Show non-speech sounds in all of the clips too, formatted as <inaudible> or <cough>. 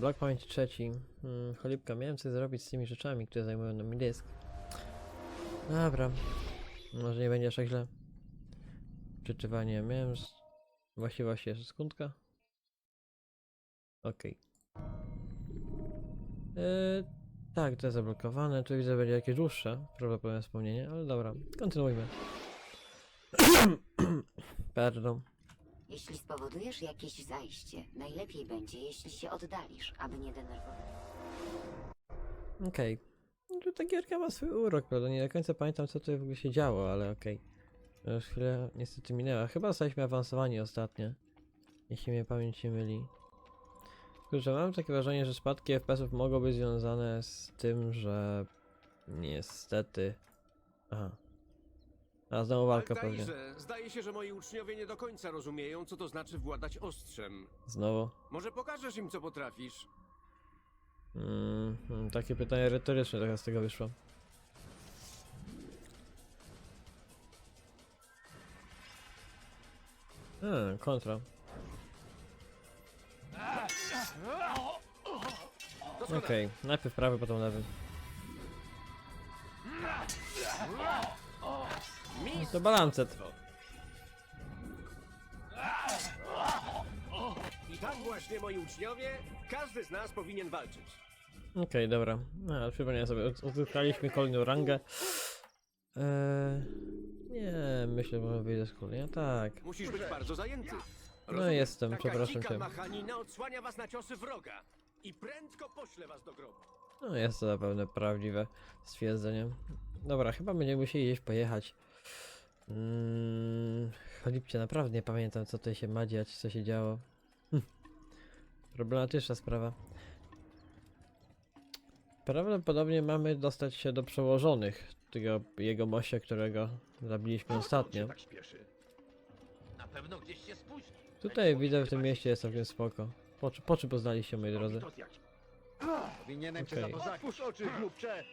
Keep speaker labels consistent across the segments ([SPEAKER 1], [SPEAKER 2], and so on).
[SPEAKER 1] Blok pamięci trzeci. Hmm, cholipka, miałem coś zrobić z tymi rzeczami, które zajmują nam dysk. Dobra. Może nie będzie aż tak źle. Przeczywanie. Miałem z... właściwości jeszcze sekundka. Okej. Yy, tak, to jest zablokowane. Tu widzę, będzie jakieś dłuższe prawdopodobnie wspomnienie, ale dobra. Kontynuujmy. <coughs> Pardon.
[SPEAKER 2] Jeśli spowodujesz jakieś zajście, najlepiej będzie, jeśli się oddalisz, aby nie denerwować.
[SPEAKER 1] Okej. Okay. Ta gierka ma swój urok, prawda? Nie do końca pamiętam, co tutaj w ogóle się działo, ale okej. Już chwilę niestety minęła. Chyba zostaliśmy awansowani ostatnio. Jeśli mnie pamięć nie myli. Kurczę, mam takie wrażenie, że spadki FPS-ów mogą być związane z tym, że... Niestety... Aha. A znowu walka pewnie.
[SPEAKER 3] Altairze, zdaje się, że moi uczniowie nie do końca rozumieją, co to znaczy władać ostrzem.
[SPEAKER 1] Znowu.
[SPEAKER 3] Może pokażesz im, co potrafisz?
[SPEAKER 1] Mm, mm, takie pytanie retoryczne trochę z tego wyszło. Hmm, kontra. Okej, najpierw prawy, potem lewy. To balancet.
[SPEAKER 3] I tak właśnie, moi uczniowie, każdy z nas powinien walczyć.
[SPEAKER 1] Okej, dobra. No, przypomniałem sobie, od- odzyskaliśmy kolejną rangę. Eee, nie, myślę, że wyjdę z szkolenia. Tak.
[SPEAKER 3] Musisz być bardzo zajęty.
[SPEAKER 1] No jestem,
[SPEAKER 3] Taka
[SPEAKER 1] przepraszam
[SPEAKER 3] dzika
[SPEAKER 1] cię.
[SPEAKER 3] machanina odsłania was na ciosy wroga i prędko pośle was do grobu.
[SPEAKER 1] No jest to zapewne prawdziwe stwierdzenie. Dobra, chyba będziemy musieli gdzieś pojechać. Mm, Cholipcie, naprawdę nie pamiętam co tutaj się ma dziać, co się działo. Hm. Problematyczna sprawa. Prawdopodobnie mamy dostać się do przełożonych tego jego mościa, którego zabiliśmy ostatnio.
[SPEAKER 4] tak śpieszy? Na pewno gdzieś się spóźni.
[SPEAKER 1] Tutaj widzę w tym mieście jest całkiem spoko. Po, po czym poznaliście moi drodzy?
[SPEAKER 4] To. Powinienem cię
[SPEAKER 1] Okej.
[SPEAKER 4] za to zabić. Otwórz oczy, głupcze!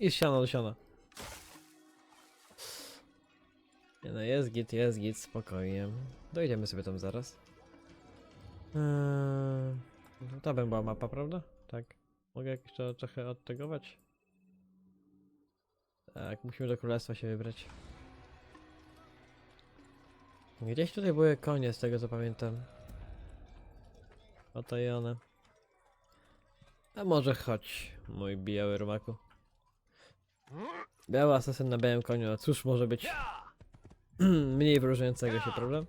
[SPEAKER 1] I z siana do siana. Nie no, jest git, jest git, spokojnie. Dojdziemy sobie tam zaraz. Eee, to by była mapa, prawda? Tak. Mogę jakoś to trochę odtegować? Tak, musimy do królestwa się wybrać. Gdzieś tutaj były konie, z tego co pamiętam. One. A może chodź, mój biały rumaku. Biały asasyn na białym koniu, a cóż może być <clears throat> mniej wyróżniającego się, prawda?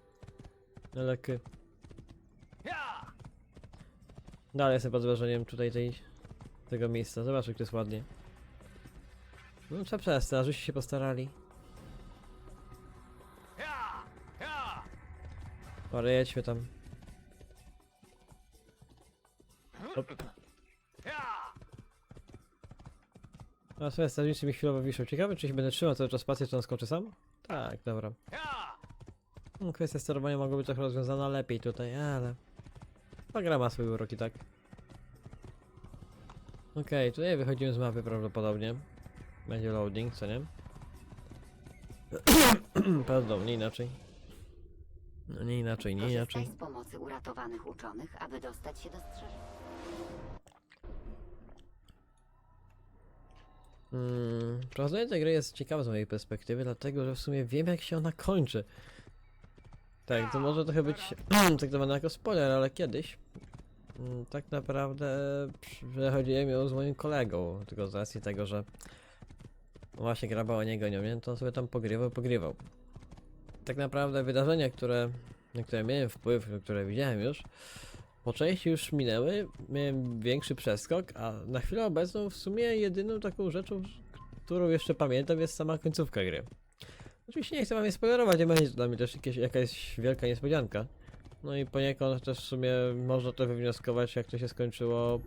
[SPEAKER 1] Ale k... Dalej jestem pod wrażeniem tutaj tej, tego miejsca. Zobacz, jak to jest ładnie. No trzeba przestać, żeście się postarali. Dobra, jedźmy tam. Hop. A słuchaj, strażnicy mi chwilowo wiszą. Ciekawe, czy się będę trzymał cały czas spację, czy on skoczy sam? Tak, dobra. No, kwestia sterowania mogła być trochę rozwiązana lepiej tutaj, ale... Ta gra ma swój urok i tak. Okej, tutaj wychodzimy z mapy prawdopodobnie. Będzie loading, co nie? <clears throat> Pardon, nie inaczej. No nie inaczej, nie inaczej.
[SPEAKER 2] z pomocy uratowanych uczonych, aby dostać się do strzeżenia.
[SPEAKER 1] Mm, prowadzenie tej gry jest ciekawe z mojej perspektywy, dlatego że w sumie wiem jak się ona kończy. Tak, to może trochę być <clears throat> traktowane jako spoiler, ale kiedyś mm, tak naprawdę przechodziłem ją z moim kolegą, tylko z racji tego, że właśnie graba o niego nie wiem, to on sobie tam pogrywał, pogrywał. Tak naprawdę wydarzenia, które, na które miałem wpływ, które widziałem już, po części już minęły, miałem większy przeskok, a na chwilę obecną w sumie jedyną taką rzeczą, którą jeszcze pamiętam jest sama końcówka gry. Oczywiście nie chcę wam jej spoilerować, nie będzie dla mnie też jakieś, jakaś wielka niespodzianka. No i poniekąd też w sumie można to wywnioskować jak to się skończyło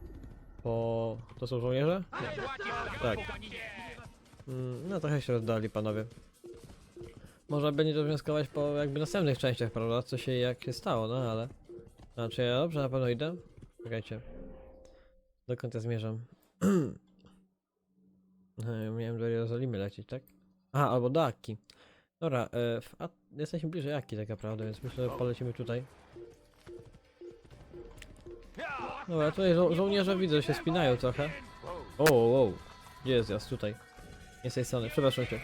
[SPEAKER 1] po... To są żołnierze? Nie. Tak. Mm, No trochę się oddali panowie. Można będzie to wnioskować po jakby następnych częściach, prawda? Co się jak się stało, no ale... Znaczy ja dobrze na pewno idę? Czekajcie. Dokąd ja zmierzam? <clears throat> E, Miałem do Jerozolimy lecieć, tak? Aha, albo do Akki. Dobra, e, w, a, jesteśmy bliżej Akki tak naprawdę, więc myślę, że polecimy tutaj. Dobra, tutaj żo żołnierze widzę, że się spinają trochę. O, wow. Gdzie jest jas? Tutaj. Nie z tej strony, przepraszam cię.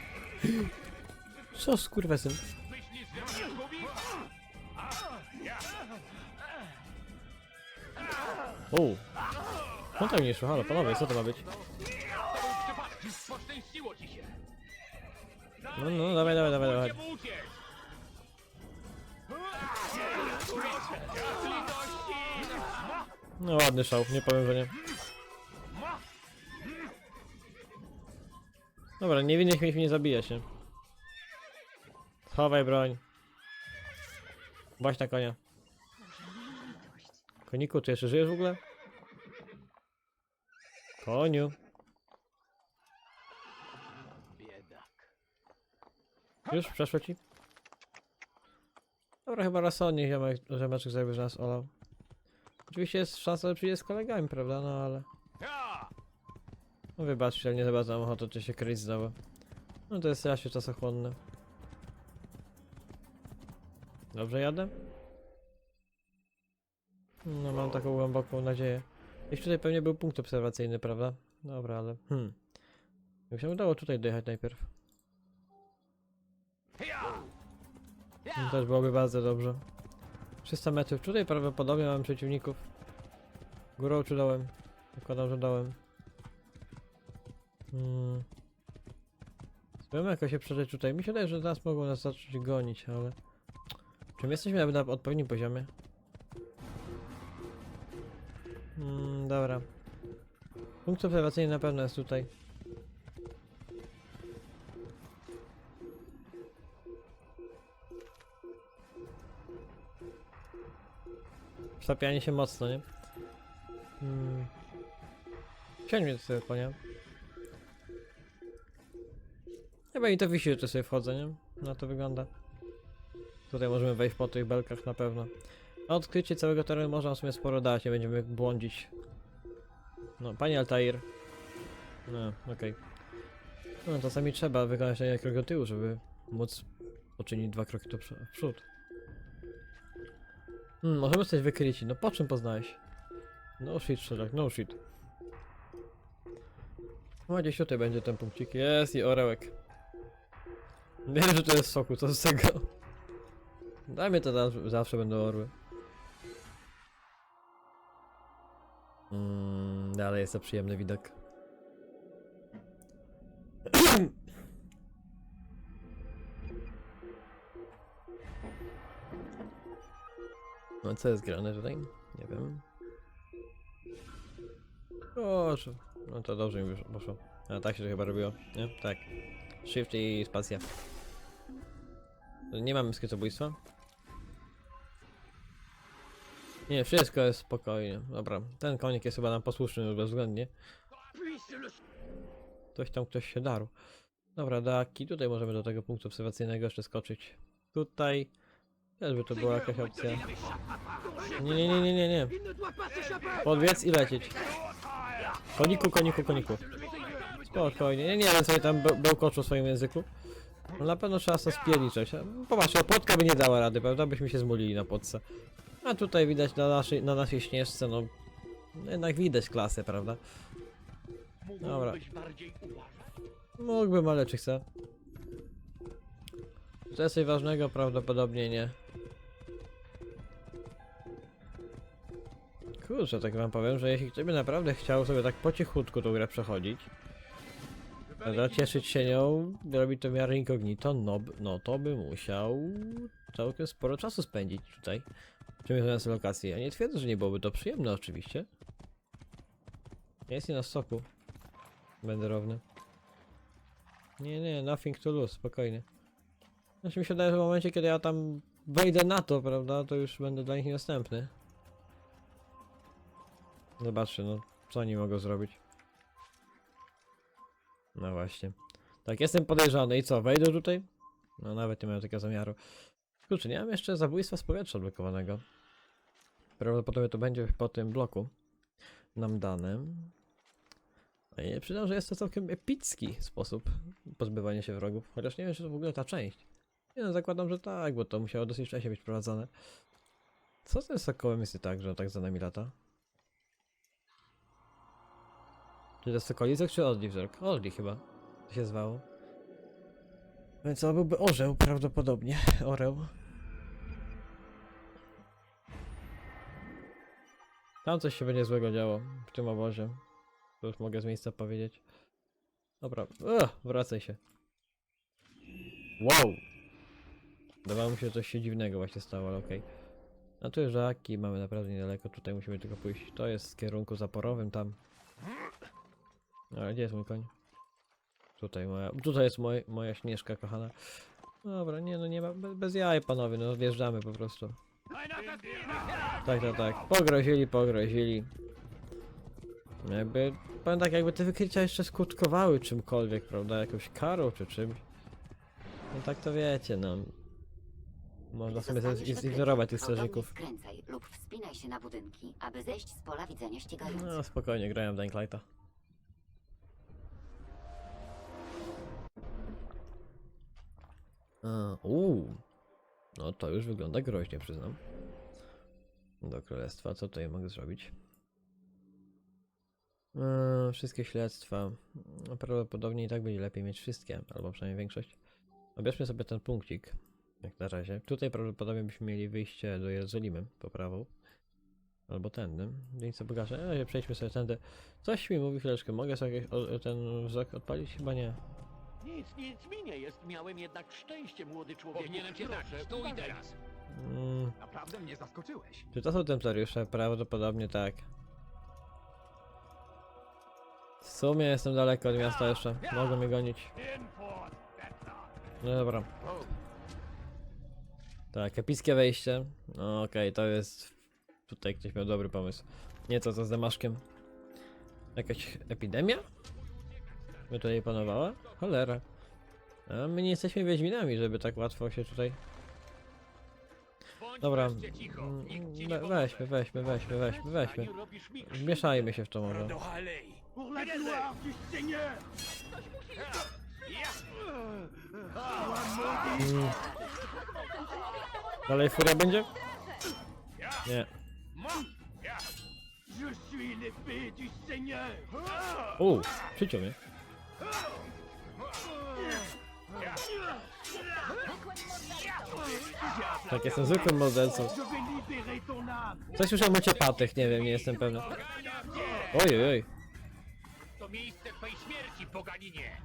[SPEAKER 1] <gasps> Co skurwesyn? O! No tak mniejszy, halo panowie, co to ma być? No, no, dawaj, dawaj, dawaj, dawaj. No ładny szał, nie powiem, że nie. Dobra, niewinnych mi nie zabija się. Chowaj broń. Właśnie na konia. Koniku, ty jeszcze żyjesz w ogóle? Koniu.
[SPEAKER 4] Biedak.
[SPEAKER 1] Już? Przeszło ci? Dobra, chyba rozsądnie ziomek, ziomeczek sobie że nas olał. Oczywiście jest szansa, że przyjdzie z kolegami, prawda? No ale... No wybaczcie, ale nie za bardzo mam ochotę się kryć znowu. No to jest strasznie czasochłonne. Dobrze jadę? No mam taką głęboką nadzieję. Gdzieś tutaj pewnie był punkt obserwacyjny, prawda? Dobra, ale... Hmm. Jak się udało tutaj dojechać najpierw? No też byłoby bardzo dobrze. 300 metrów. Tutaj prawdopodobnie mamy przeciwników. Górą czy dołem? Zakładam, że dołem. Hmm. Spróbujemy jakoś się przeżyć tutaj. Mi się wydaje, że nas mogą nas zacząć gonić, ale... Czy my jesteśmy na odpowiednim poziomie? Hmm, dobra. Punkt obserwacyjny na pewno jest tutaj. Wsztapianie się mocno, nie? Hmm. Mnie sobie konia. Chyba i to wisi, że tu sobie wchodzę, nie? Na to wygląda. Tutaj możemy wejść po tych belkach na pewno. Odkrycie całego terenu można w sumie sporo dać, nie będziemy błądzić. No, panie Altair. No, okej. No, czasami trzeba wykonać ten krok do tyłu, żeby móc poczynić dwa kroki do przód. Hmm, możemy coś wykryci. No po czym poznałeś? No shit, Sherlock, no shit. No gdzieś tutaj będzie ten punkcik. Jest i orełek. Wiem, że to jest soku, co z tego? Dla to za- zawsze będą orły. Mm, ale jest to przyjemny widok. No co jest grane tutaj? Nie wiem. Proszę. No to dobrze mi poszło. A tak się to chyba robiło, nie? Tak. Shift i spacja. Nie mamy skrytobójstwa? Nie, wszystko jest spokojnie. Dobra, ten konik jest chyba nam posłuszny bezwzględnie. Ktoś tam, ktoś się darł. Dobra, daki, tutaj możemy do tego punktu obserwacyjnego jeszcze skoczyć. Tutaj. Też by to była jakaś opcja. Nie, nie, nie, nie, nie, nie. Podwiedz i lecieć. Koniku, koniku, koniku. Spokojnie, nie, nie wiem sobie tam be bełkoczu w swoim języku. No na pewno trzeba to spierniczeć. Popatrzcie, opłotka by nie dała rady, prawda? Byśmy się zmulili na podce. A tutaj widać na naszej, na naszej śnieżce, no... Jednak widać klasę, prawda? Dobra. Mógłbym, ale czy chcę? Czy coś ważnego? Prawdopodobnie nie. Kurczę, tak wam powiem, że jeśli ktoś by naprawdę chciał sobie tak po cichutku tą grę przechodzić, prawda, cieszyć się nią, robić to w miarę incognito, no, no to by musiał całkiem sporo czasu spędzić tutaj, przemierzając lokacje. Ja nie twierdzę, że nie byłoby to przyjemne oczywiście. Jest nie na soku. Wędrowny. Nie, nie, nothing to lose, spokojnie. Znaczy mi się wydaje, że w momencie, kiedy ja tam wejdę na to, prawda, to już będę dla nich niedostępny. Zobaczcie, no, co oni mogą zrobić. No właśnie. Tak, jestem podejrzany i co, wejdę tutaj? No nawet nie miałem takiego zamiaru. Kurczę, nie mam jeszcze zabójstwa z powietrza odblokowanego. Prawdopodobnie to będzie po tym bloku nam danym. I przyznam, że jest to całkiem epicki sposób pozbywania się wrogów, chociaż nie wiem, czy to w ogóle ta część. Nie no, zakładam, że tak, bo to musiało dosyć wcześnie być prowadzone. Co z tym sokołem jest tak, że on tak za nami lata? Czy to sokolicek, czy Odli wzrok? Odli chyba. To się zwało. Więc to byłby orzeł prawdopodobnie. Oreł. Tam coś się będzie złego działo w tym obozie. To już mogę z miejsca powiedzieć. Dobra, Ugh, wracaj się. Wow! Wydawało mi się, że coś się dziwnego właśnie stało, ale okej. A tu żaki mamy naprawdę niedaleko, tutaj musimy tylko pójść. To jest w kierunku zaporowym tam. Ale gdzie jest mój koń? Tutaj moja, tutaj jest moj, moja śnieżka kochana. Dobra, nie no nie ma, bez, bez jaj panowie, no wjeżdżamy po prostu. Tak, tak, tak. Pogrozili, pogrozili. Jakby, powiem tak, jakby te wykrycia jeszcze skutkowały czymkolwiek, prawda? Jakąś karą czy czymś. No tak to wiecie, no. Można sobie
[SPEAKER 2] Zostaniesz
[SPEAKER 1] z-
[SPEAKER 2] wykryty.
[SPEAKER 1] zignorować tych
[SPEAKER 2] Gwałtownie
[SPEAKER 1] strażników.
[SPEAKER 2] skręcaj lub wspinaj się na budynki, aby zejść z pola widzenia ścigających.
[SPEAKER 1] No spokojnie, grałem w Dying Lighta. A, uuu. No to już wygląda groźnie, przyznam. Do królestwa, co tutaj mogę zrobić? Eee, wszystkie śledztwa. Prawdopodobnie i tak będzie lepiej mieć wszystkie, albo przynajmniej większość. Obierzmy sobie ten punkcik, jak na razie. Tutaj prawdopodobnie byśmy mieli wyjście do Jerozolimy, po prawo. Albo tędy. Więc co pokażę. Na razie przejdźmy sobie tędy. Coś mi mówi chwileczkę. Mogę sobie ten wzrok odpalić? Chyba nie.
[SPEAKER 4] Nic, nic mi nie jest. Miałem jednak szczęście, młody człowieku.
[SPEAKER 5] Powinienem cię zabić, tu i teraz.
[SPEAKER 1] Mm,
[SPEAKER 5] Naprawdę mnie zaskoczyłeś.
[SPEAKER 1] czy to są templariusze? Prawdopodobnie tak. W sumie jestem daleko od miasta jeszcze. Mogą mnie gonić. No dobra. Tak, epickie wejście. No okej, to jest... Tutaj ktoś miał dobry pomysł. Nie to co z Damaszkiem. Jakaś epidemia? By tutaj panowała? Cholera. A my nie jesteśmy wiedźminami, żeby tak łatwo się tutaj... Dobra, mm, we, weźmy, weźmy, weźmy, weźmy, weźmy.
[SPEAKER 4] Ani robisz mi krzywdę.
[SPEAKER 1] Wmieszajmy się w to może. Mm. Dalej furia będzie? Nie. Uuu, przyciął mnie. Tak, jestem zwykłym mordercą. Coś słyszałem o ciepatych, nie wiem, nie jestem pewny. Oj, oj, oj.
[SPEAKER 5] To miejsce twej śmierci, poganinie.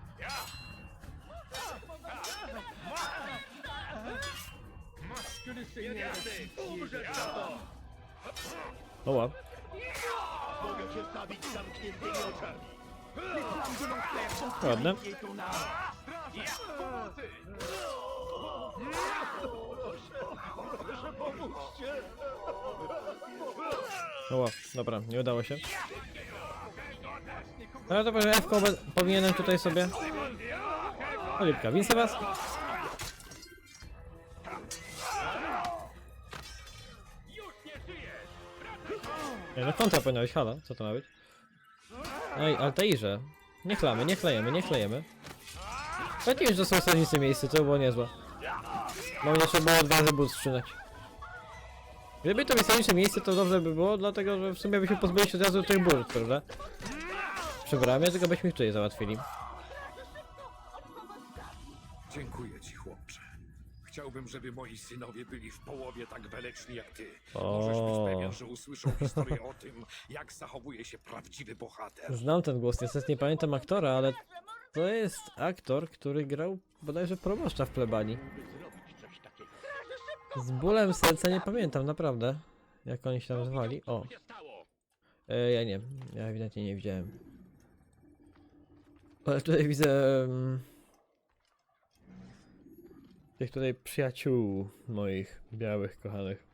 [SPEAKER 1] Oła.
[SPEAKER 4] Mogę cię zabić zamkniętymi oczami!
[SPEAKER 1] Ładne. Oła, dobra, nie udało się. Ale dobra, że F-ko powinienem tutaj sobie... Olipka, widzę was? Ej, no kontra powinna być, halo, co to ma być? Ej, Altairze. Nie chlamy, nie chlejemy, nie chlejemy. Pewnie już, że są strażnicy miejsce, to było niezłe. Bo mnie trzeba było dwa razy. Gdyby to strażnicze miejsce, to dobrze by było, dlatego że w sumie byśmy pozbyli się od razu tych burd, prawda? Przy bramie, tylko byśmy ich tutaj załatwili.
[SPEAKER 6] Dziękuję ci, chłopcze. Chciałbym, żeby moi synowie byli w połowie tak weleczni jak ty.
[SPEAKER 1] O.
[SPEAKER 6] Możesz być pewien, że usłyszą historię o tym, jak zachowuje się prawdziwy bohater.
[SPEAKER 1] Znam ten głos, niestety nie pamiętam aktora, ale to jest aktor, który grał bodajże proboszcza w plebanii. Z bólem serca nie pamiętam, naprawdę. Jak oni się tam zwali. O, e, ja nie, ja ewidentnie nie widziałem. Ale tutaj widzę... tych tutaj przyjaciół moich, białych, kochanych.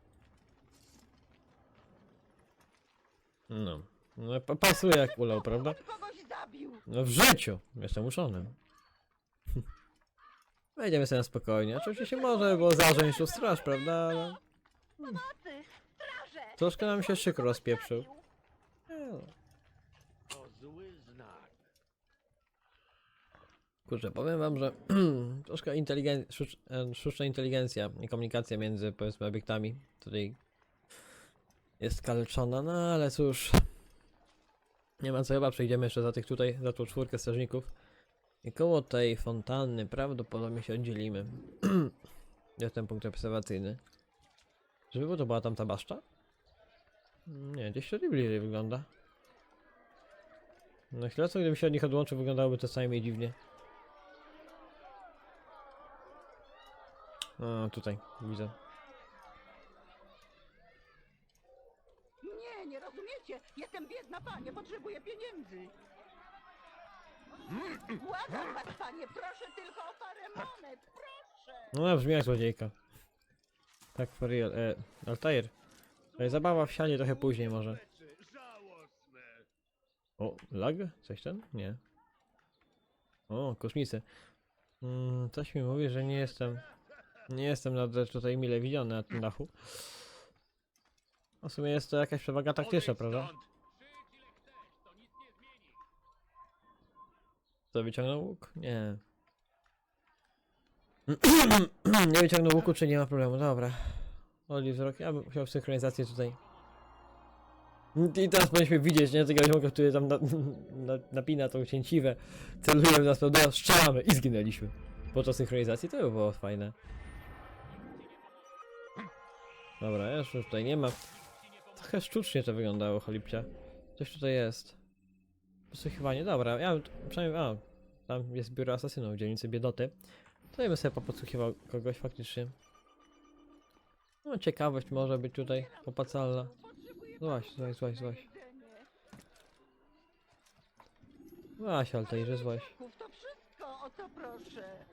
[SPEAKER 1] No, no pa- pasuje jak ulał, prawda? No w życiu, jestem uszony. Wejdziemy sobie na spokojnie. Oczywiście się może było zarządzić tu straż, prawda? Ale... Troszkę nam się szyk rozpieprzył. Nie no. Kurczę, powiem wam, że <clears throat> troszkę inteligen... e, sztuczna inteligencja i komunikacja między powiedzmy obiektami tutaj jest kaleczona, no ale cóż. Nie ma co, chyba przejdziemy jeszcze za tych tutaj, za tą czwórkę strażników. I koło tej fontanny prawdopodobnie się oddzielimy. <clears throat> Jest ten punkt obserwacyjny. Żeby to była tam ta baszta? Nie, gdzieś to bliżej wygląda. No chwilę co, gdybym się od nich odłączył, wyglądałoby to co dziwnie. A, tutaj, widzę.
[SPEAKER 7] Nie, nie rozumiecie. Jestem biedna, panie, potrzebuję pieniędzy. Błagam was, panie, proszę tylko o parę monet, proszę.
[SPEAKER 1] No, brzmi jak złodziejka. Tak, for real. E, Altair. E, zabawa w sianie trochę później może.
[SPEAKER 4] Żałosne.
[SPEAKER 1] O, lag? Coś ten? Nie. O, kosmicy. Mm, coś mi mówi, że nie jestem... Nie jestem nadal tutaj mile widziany na tym dachu. W sumie jest to jakaś przewaga taktyczna, prawda?
[SPEAKER 5] to
[SPEAKER 1] wyciągnął łuk? Nie. <clears throat> nie wyciągnął łuku, czy nie ma problemu, dobra. Oli wzrok, ja bym chciał synchronizację tutaj. I teraz powinniśmy widzieć, nie? Tego ziomka, który tam na, na, napina tą cięciwę, celuje w nas, prawda? Strzelamy i zginęliśmy. Podczas synchronizacji to by było fajne. Dobra, już tutaj nie ma. Trochę sztucznie to wyglądało, cholipcia. Coś tutaj jest. Posłuchiwanie, dobra, ja przynajmniej, a, tam jest biuro asasynów w dzielnicy Biedoty. To ja bym sobie popodsłuchiwał kogoś faktycznie. No, ciekawość może być tutaj opłacalna. Złaś, złaś, złaś, złaś.
[SPEAKER 7] jedzenie.
[SPEAKER 1] Złaś, Altairze, złaś.
[SPEAKER 7] Leków, To wszystko, o co proszę.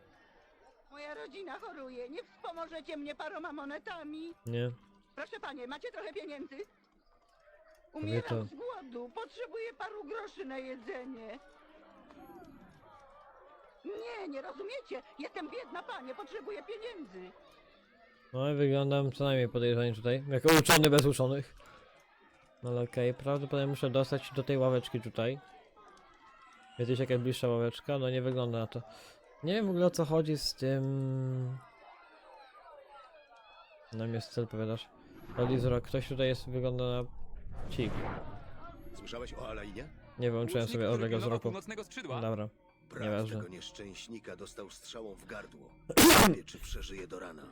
[SPEAKER 7] Moja rodzina choruje, nie wspomożecie mnie paroma monetami.
[SPEAKER 1] Nie?
[SPEAKER 7] Proszę panie, macie trochę pieniędzy? Umieram z głodu, potrzebuję paru groszy na jedzenie. Nie, nie rozumiecie. Jestem biedna, panie, potrzebuję pieniędzy.
[SPEAKER 1] No i wyglądam co najmniej podejrzanie tutaj. Jako uczony bez uczonych. No ale okej, prawdopodobnie muszę dostać do tej ławeczki tutaj. Jest jakaś bliższa ławeczka? No nie wygląda na to. Nie wiem w ogóle o co chodzi z tym... Nam jest cel, powiadasz. Wzrok, ktoś tutaj jest, wygląda na... Cik.
[SPEAKER 8] Słyszałeś o Alainie?
[SPEAKER 1] Nie wyłączyłem sobie odległego wzroku.
[SPEAKER 9] północnego skrzydła.
[SPEAKER 1] Dobra.
[SPEAKER 8] Brat
[SPEAKER 1] Nieważne.
[SPEAKER 8] tego nieszczęśnika dostał strzałą w gardło. <clears throat> Nie wie, czy przeżyje do rana.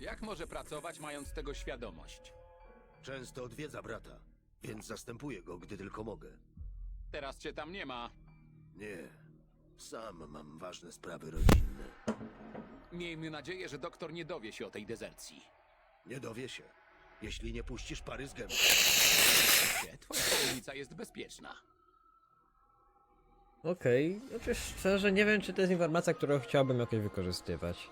[SPEAKER 9] Jak może pracować, mając tego świadomość?
[SPEAKER 8] Często odwiedza brata, więc zastępuję go, gdy tylko mogę.
[SPEAKER 9] Teraz cię tam nie ma.
[SPEAKER 8] Nie, sam mam ważne sprawy rodzinne.
[SPEAKER 9] Miejmy nadzieję, że doktor nie dowie się o tej dezercji.
[SPEAKER 8] Nie dowie się, jeśli nie puścisz pary z gęby.
[SPEAKER 9] Gdzie Twoja tajemnica jest bezpieczna.
[SPEAKER 1] Okej, okay. szczerze nie wiem, czy to jest informacja, którą chciałbym jakoś wykorzystywać.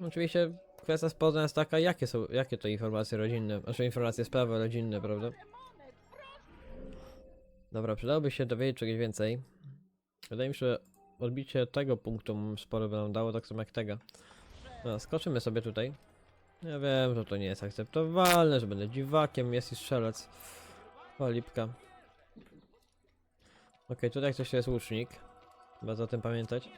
[SPEAKER 1] Oczywiście kwestia społeczna jest taka, jakie są, jakie to informacje rodzinne, znaczy informacje, sprawy rodzinne, prawda? Dobra, przydałoby się dowiedzieć czegoś więcej. Wydaje mi się, że odbicie tego punktu sporo by nam dało, tak samo jak tego. No, skoczymy sobie tutaj. Ja wiem, że to nie jest akceptowalne, że będę dziwakiem, jest i strzelec. O, lipka. Okej, tutaj ktoś to jest łucznik. Trzeba o tym pamiętać.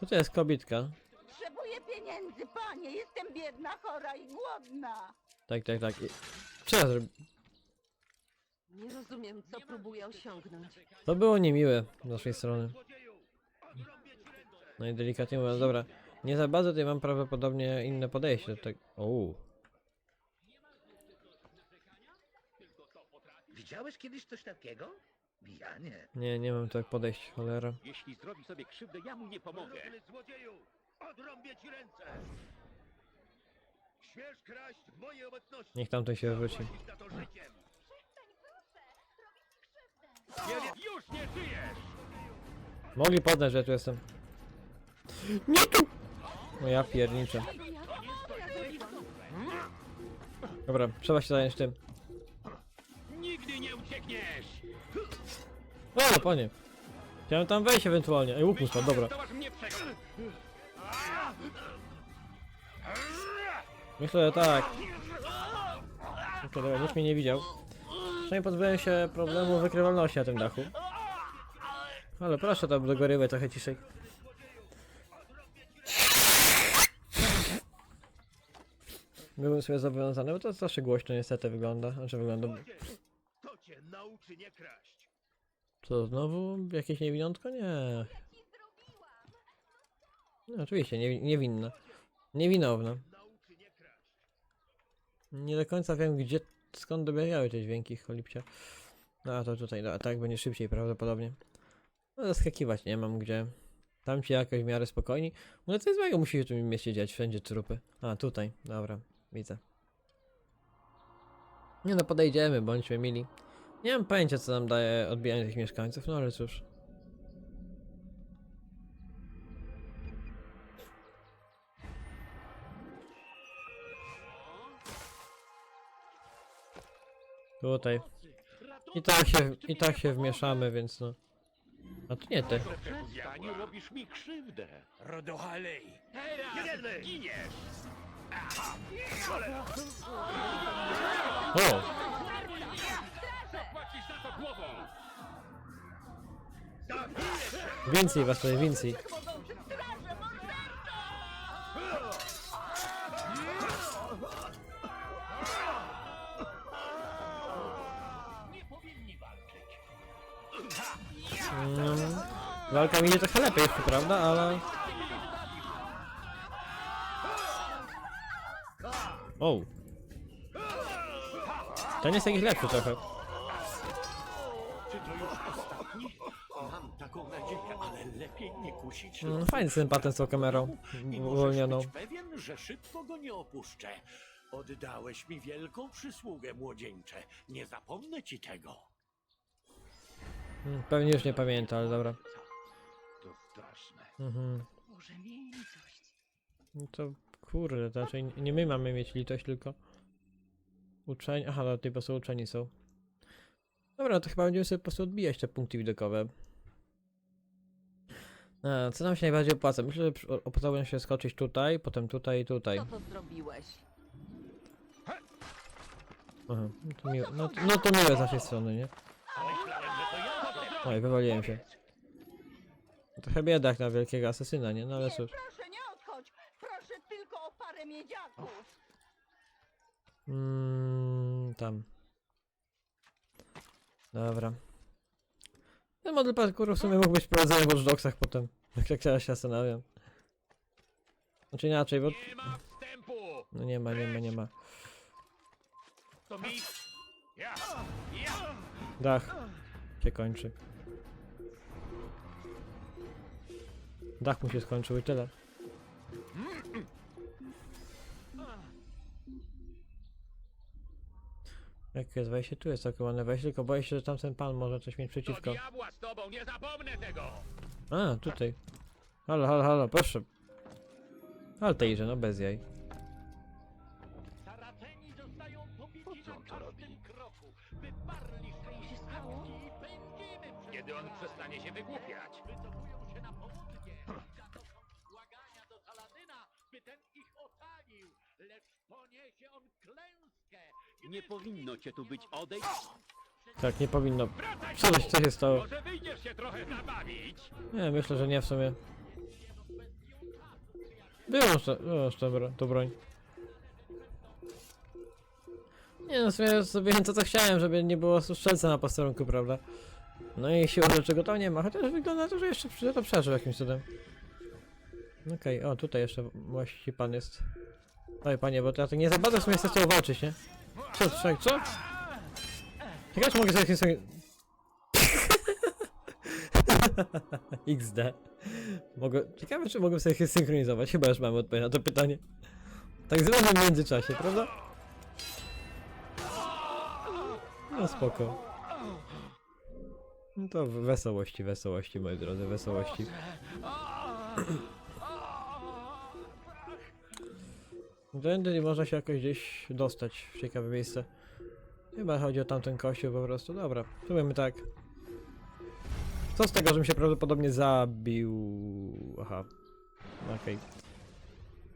[SPEAKER 1] Tutaj jest kobitka.
[SPEAKER 7] Potrzebuję pieniędzy, panie. Jestem biedna, chora i głodna.
[SPEAKER 1] Tak, tak, tak. I... Trzeba zrobić.
[SPEAKER 10] Nie rozumiem, co próbuje osiągnąć.
[SPEAKER 1] To było niemiłe z naszej strony. No i delikatnie mówiąc, dobra. Nie za bardzo tutaj mam prawdopodobnie inne podejście do tego. Ouu.
[SPEAKER 5] Widziałeś kiedyś coś takiego? Ja nie.
[SPEAKER 1] Nie, nie mam tak podejść, cholera.
[SPEAKER 5] Jeśli zrobi sobie krzywdę, ja mu nie pomogę.
[SPEAKER 4] Złodzieju! Odrąbię ci ręce! Śmiesz kraść w mojej obecności!
[SPEAKER 1] Niech tamten się wróci.
[SPEAKER 4] Zapłacisz za to życiem!
[SPEAKER 5] Już nie żyjesz!
[SPEAKER 1] Mogli poddać, że ja tu jestem. Nie tu! No ja pierniczę. Dobra, trzeba się zająć tym.
[SPEAKER 5] Nigdy nie uciekniesz!
[SPEAKER 1] O, panie. Chciałem tam wejść ewentualnie. Ej, łuk mu spadł, dobra.
[SPEAKER 5] Mnie!
[SPEAKER 1] Myślę, że tak. Okej, dobra, nikt mnie nie widział. Przynajmniej pozbyłem się problemu wykrywalności na tym dachu. Ale proszę tam do góry trochę ciszej. Byłem sobie zobowiązany, bo to zawsze głośno niestety wygląda. Znaczy wygląda.
[SPEAKER 4] To ci cię nauczy nie kraść.
[SPEAKER 1] Co, znowu jakieś niewinątko? Nie. No, oczywiście, nie, niewinna. Niewinowna.
[SPEAKER 4] Nauczy nie kraść.
[SPEAKER 1] Nie do końca wiem, gdzie, skąd dobiegały te dźwięki cholipcia. No, a to tutaj, no, tak będzie szybciej prawdopodobnie. No, zaskakiwać nie mam gdzie. Tam ci jakoś w miarę spokojni. No co złego musi się w tym mieście dziać, wszędzie trupy. A, tutaj, dobra, widzę. Nie no, podejdziemy, bądźmy mili. Nie mam pojęcia, co nam daje odbijanie tych mieszkańców, no ale cóż. Tutaj. I tak się, i tak się wmieszamy, więc no. A to nie ty.
[SPEAKER 4] Przestań, robisz mi krzywdę.
[SPEAKER 5] Rodohalej!
[SPEAKER 4] Jeden!
[SPEAKER 5] Teraz giniesz!
[SPEAKER 1] O!
[SPEAKER 5] Zapłacisz za to głową!
[SPEAKER 1] Więcej was tutaj, więcej. Mm, walka mi idzie trochę lepiej prawda? Ale... O! Ten jest jakiś lepszy trochę.
[SPEAKER 4] Czy to już ostatni? Mam taką nadzieję, ale lepiej nie kusić.
[SPEAKER 1] Mm, Fajny ten patent z tą kamerą uwolnioną.
[SPEAKER 4] pewien, że szybko go nie opuszczę. Oddałeś mi wielką przysługę, młodzieńcze. Nie zapomnę ci tego.
[SPEAKER 1] Mm, Pewnie już nie pamięta, ale dobra.
[SPEAKER 4] To straszne.
[SPEAKER 1] Mhm.
[SPEAKER 10] Może miej litość.
[SPEAKER 1] No to kurde, to raczej nie my mamy mieć litość, tylko uczeni. Aha, no tutaj po prostu uczeni są. Dobra, no to chyba będziemy sobie po prostu odbijać te punkty widokowe. A, co nam się najbardziej opłaca? Myślę, że przy- opłacało nam się skoczyć tutaj, potem tutaj i tutaj.
[SPEAKER 10] Co to zrobiłeś?
[SPEAKER 1] Aha, no to miłe, no, no to miłe z naszej strony, nie? Oj, wywaliłem się. No Trochę biedak na wielkiego asesyna, nie? No ale cóż.
[SPEAKER 7] proszę, nie odchodź. Proszę tylko o parę miedziaków.
[SPEAKER 1] Mm, tam. Dobra. Ten model parkouru w sumie mógł być prowadzony w Watch Dogsach potem. Tak jak ja się zastanawiam. Znaczy inaczej, bo...
[SPEAKER 5] Nie ma wstępu!
[SPEAKER 1] No nie ma, nie ma, nie ma.
[SPEAKER 5] To mi... Ja! Ja!
[SPEAKER 1] Dach się kończy. Dach mu się skończył i tyle. Jak jest wejście? Tu jest całkowane wejście, tylko boję się, że tamten pan może coś mieć przeciwko.
[SPEAKER 5] diabła z tobą, nie zapomnę tego!
[SPEAKER 1] A, tutaj. Halo, halo, halo, proszę. Altairze, no bez jaj.
[SPEAKER 5] Saraceni zostają pobici na każdym kroku. Wyparli szczęście statki i pędzimy Kiedy on przestanie się wygłupiać.
[SPEAKER 4] Nie powinno cię tu być. Odejdź.
[SPEAKER 1] Tak, nie powinno. Co, co się stało?
[SPEAKER 5] Może wyjdziesz się trochę zabawić?
[SPEAKER 1] Nie, myślę, że nie w sumie. Wyłącz to, wyłącz to, bro, to broń. Nie no, w sumie zrobiłem to co chciałem, żeby nie było strzelca na posterunku, prawda? No i siłą rzeczy go tam nie ma, chociaż wygląda na to, że jeszcze przy- to przeżył jakimś cudem. Okej, o tutaj jeszcze właściwie pan jest. Oj panie, bo to ja to nie za bardzo w sumie tobą walczyć, nie? Co, co, co? Czy mogę sobie sobie... XD. Mogę... Ciekawe, czy mogę sobie synchronizować. Chyba już mamy odpowiedź na to pytanie. Tak zrobię w międzyczasie, prawda? No spoko. No to wesołości, wesołości, moi drodzy, wesołości. Tędy można się jakoś gdzieś dostać w ciekawe miejsce. Chyba chodzi o tamten kościół po prostu. Dobra, spróbujmy tak. Co z tego, żebym się prawdopodobnie zabił? Aha. Okej.